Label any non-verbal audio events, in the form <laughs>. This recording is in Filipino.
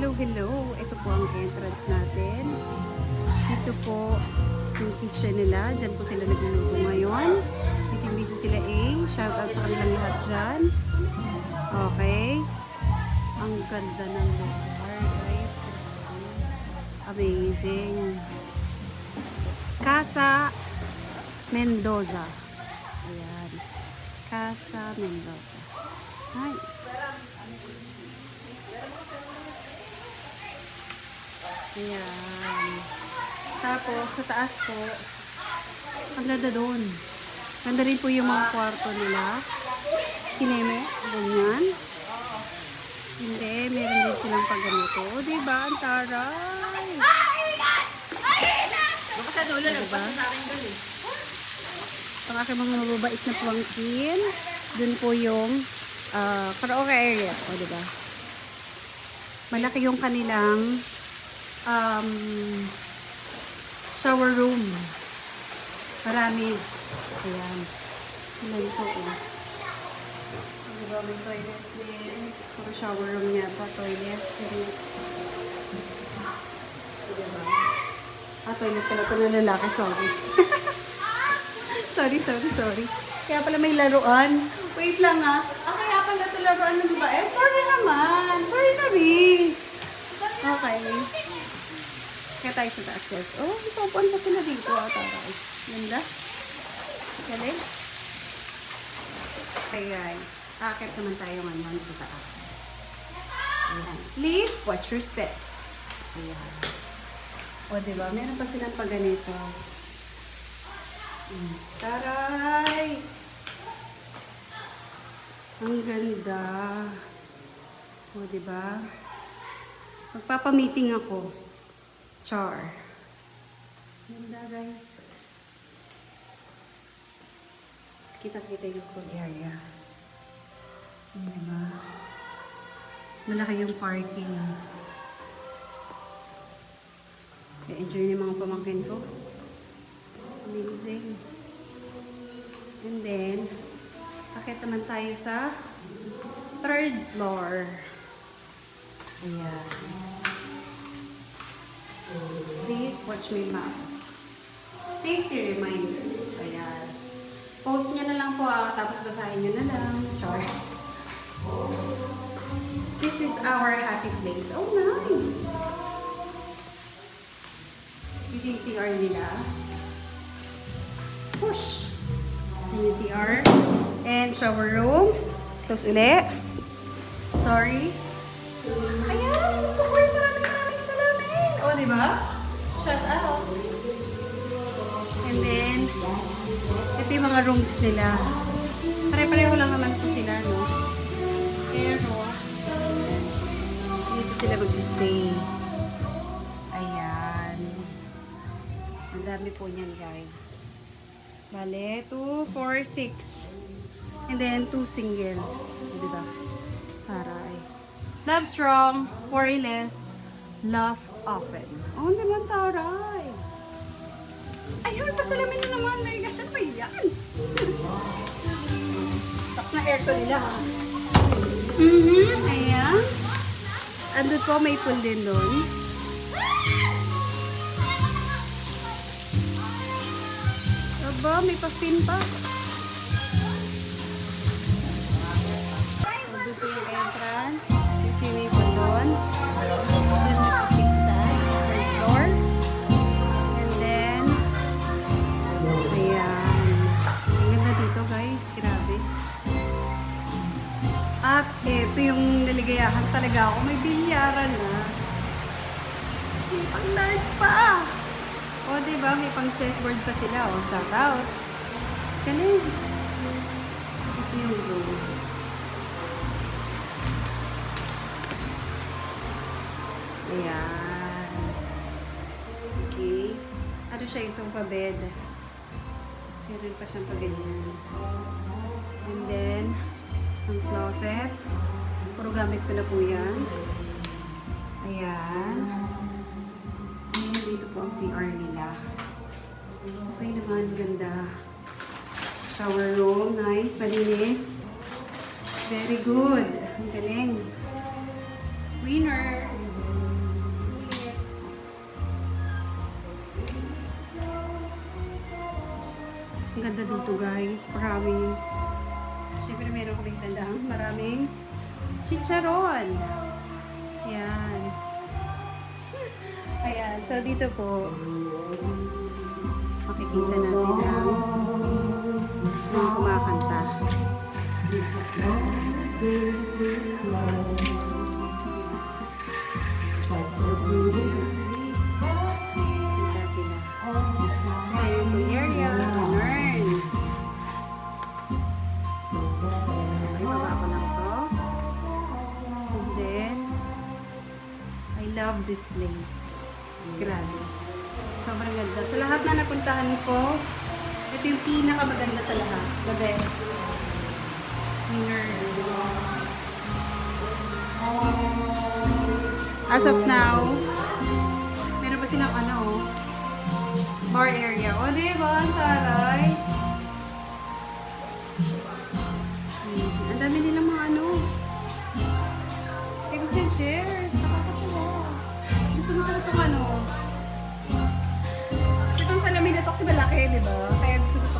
go. Ito po ang entrance natin. Dito po yung kitchen nila. Diyan po sila nagluluto ngayon. Busy-busy sila eh. Shout out sa kanilang lahat dyan. Okay. Ang ganda ng lugar, guys. Amazing. Casa Mendoza. Ayan. Casa Mendoza. Nice. Ayan. Tapos, sa taas po, ang ganda doon. Ganda rin po yung mga kwarto nila. Kineme, ganyan. Hindi, meron din silang pag ganito. O, diba? Ang taray. Baka sa dulo, nagpasa sa akin doon eh. Ang aking mga mababait na puwangkin. Doon po yung ah, karaoke area. O, diba? Malaki yung kanilang um, shower room. Marami. Ayan. Ilan po, oh. Diba? May toilet din. Puro shower room niya pa. Toilet. Diba? Ah, toilet pala ito ng lalaki. Sorry. <laughs> sorry, sorry, sorry. Kaya pala may laruan. Wait lang ah. Ah, kaya pala ito laruan ng babae. Sorry naman. Sorry na rin. Kaya tayo sa taas guys. Oh, ipapuan pa sila dito ah. Taray. Ganda. Galing. Okay guys. Akit naman tayo ngayon sa taas. Ayan. Please watch your steps. Ayan. O, diba? Meron pa silang pag ganito. Mm. Taray! Ang ganda. O, diba? Magpapamiting ako. Char. Ganda, guys. Tapos kita-kita yung cool area. Diba? Malaki yung parking. Kaya enjoy yung mga pamangkin ko. Amazing. And then, akit naman tayo sa third floor. Ayan. Please watch my map. Safety reminders. Ayan. Post nyo na lang po ah, tapos basahin nyo na lang. Char. This is our happy place. Oh, nice. Ito yung CR nila. Push! Ito yung CR. And shower room. Close uli. Sorry. Di ba? Shut out. And then, ito yung mga rooms nila. Pare-pareho lang naman po sila, no? Pero, dito sila magsistay. Ayan. Ang dami po niyan, guys. Bale, 2, 4, 6. And then, 2 single. Diba? Taray. Love strong, worry less, love often. Oh, ang naman taray. Ay, may pasalamin na naman. My gosh, ano ba yan? <laughs> Tapos na aircon nila? Mhm, ayan. Andun po, may pool din doon. Aba, may pa-pin pa. Yung naligayahan talaga ako. May bilyaran na. May pang darts pa. O, di ba? May pang chessboard pa sila. O, shout out. Galing. Ito yung room. Ayan. Okay. Ano siya, yung sofa bed. Meron pa siyang paganyan. And then, ang closet. Puro gamit ko na po yan. Ayan. Ayan, dito po ang CR nila. Okay naman, ganda. Shower room, nice, malinis. Very good. Ang galing. Winner! Ang ganda dito guys, promise. Siyempre meron kaming tandaan, maraming chicharon. Ayan. Ayan, so dito po, makikita natin ang mga kumakanta. Kita sila. Tayo yung area. Learn. Okay, baba ko lang love this place. Grabe. Sobrang ganda. Sa lahat na napuntahan ko, ito yung pinakamaganda sa lahat. The best. Winner. As of now, meron pa silang ano, bar area. O, di ba? Ang taray. malaki, di ba? Kaya gusto ko